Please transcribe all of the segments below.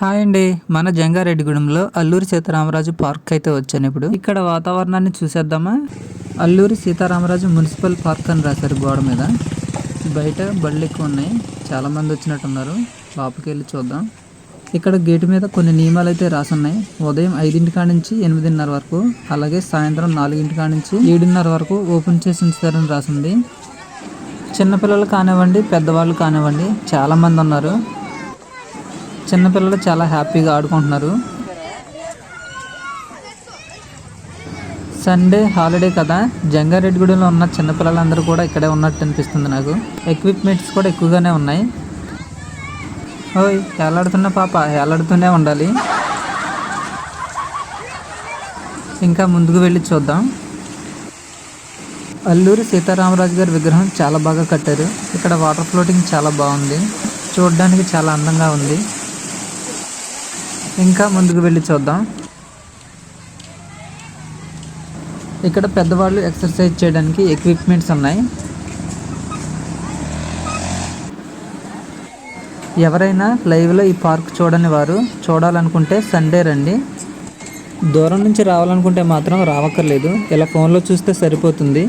Hi అండి. మన జంగారెడ్డిగూడెంలో Alluri Sitaramaraju park అయితే వచ్చాను ఇప్పుడు. ఇక్కడ వాతావరణాన్ని చూసేద్దామా? అల్లూరి సీతారామరాజు మున్సిపల్ పార్క్ అని రాశారు గోడ మీద. బయట బళ్ళు ఎక్కువ ఉన్నాయి చాలామంది వచ్చినట్టున్నారు. లోపలికి వెళ్ళి చూద్దాం. ఇక్కడ గేటు మీద కొన్ని నియమాలు అయితే రాసున్నాయి. ఉదయం ఐదింటి కాడ నుంచి ఎనిమిదిన్నర వరకు అలాగే సాయంత్రం నాలుగింటి కాడ నుంచి ఏడున్నర వరకు ఓపెన్ చేసి ఉంచుతారని రాసింది. చిన్నపిల్లలు కానివ్వండి పెద్దవాళ్ళు కానివ్వండి చాలామంది ఉన్నారు చిన్నపిల్లలు చాలా హ్యాపీగా ఆడుకుంటున్నారు. సండే హాలిడే కదా. జంగారెడ్డిగూడెంలో ఉన్న చిన్నపిల్లలందరూ కూడా ఇక్కడే ఉన్నట్టు అనిపిస్తుంది నాకు. ఎక్విప్మెంట్స్ కూడా ఎక్కువగానే ఉన్నాయి. ఓయ్ ఎలాడుతున్న పాప? వేలాడుతూనే ఉండాలి. ఇంకా ముందుకు వెళ్ళి చూద్దాం. అల్లూరి సీతారామరాజు గారి విగ్రహం చాలా బాగా కట్టారు. ఇక్కడ వాటర్ ఫ్లోటింగ్ చాలా బాగుంది. చూడడానికి చాలా అందంగా ఉంది. ఇంకా ముందుకు వెళ్ళి చూద్దాం. ఇక్కడ పెద్దవాళ్ళు ఎక్సర్సైజ్ చేయడానికి ఎక్విప్మెంట్స్ ఉన్నాయి. ఎవరైనా లైవ్లో ఈ పార్క్ చూడని వారు చూడాలనుకుంటే సండే రండి. దూరం నుంచి రావాలనుకుంటే మాత్రం రావక్కర్లేదు. ఇలా ఫోన్లో చూస్తే సరిపోతుంది.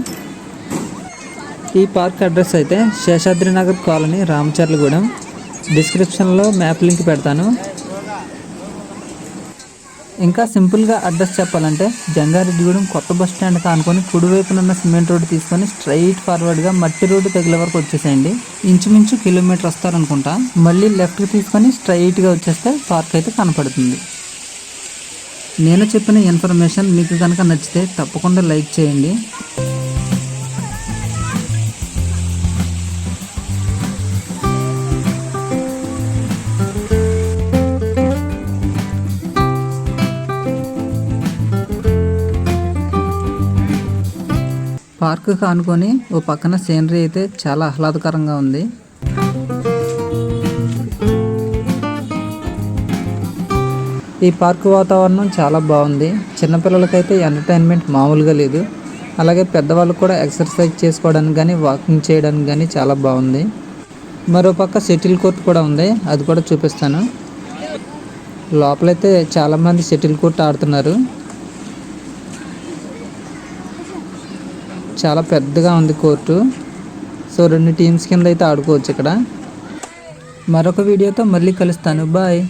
ఈ పార్క్ అడ్రస్ అయితే శేషాద్రి నగర్ కాలనీ రామచర్లగూడెం. డిస్క్రిప్షన్లో మ్యాప్ లింక్ పెడతాను. ఇంకా సింపుల్గా అడ్రస్ చెప్పాలంటే జంగారెడ్డిగూడెం కొత్త బస్ స్టాండ్ కానుకొని కుడివైపున ఉన్న సిమెంట్ రోడ్డు తీసుకొని స్ట్రైట్ ఫార్వర్డ్గా మట్టి రోడ్డు తగిల వరకు వచ్చేసేయండి. ఇంచుమించు కిలోమీటర్ వస్తారనుకుంటా. మళ్ళీ లెఫ్ట్కి తీసుకొని స్ట్రైట్గా వచ్చేస్తే పార్క్ అయితే కనపడుతుంది. నేను చెప్పిన ఇన్ఫర్మేషన్ మీకు కనుక నచ్చితే తప్పకుండా లైక్ చేయండి. పార్క్ కానుకొని ఓ పక్కన సీనరీ అయితే చాలా ఆహ్లాదకరంగా ఉంది. ఈ పార్క్ వాతావరణం చాలా బాగుంది. చిన్నపిల్లలకైతే ఎంటర్టైన్మెంట్ మామూలుగా లేదు. అలాగే పెద్దవాళ్ళు కూడా ఎక్సర్సైజ్ చేసుకోవడానికి కానీ వాకింగ్ చేయడానికి కానీ చాలా బాగుంది. మరో పక్క షటిల్ కోర్ట్ కూడా ఉంది. అది కూడా చూపిస్తాను. లోపలైతే చాలామంది షటిల్ కోర్ట్ ఆడుతున్నారు. చాలా పెద్దగా ఉంది కోర్టు. సో రెండు టీమ్స్ కింద అయితే ఆడుకోవచ్చు ఇక్కడ. మరొక వీడియోతో మళ్ళీ కలుస్తాను. బాయ్.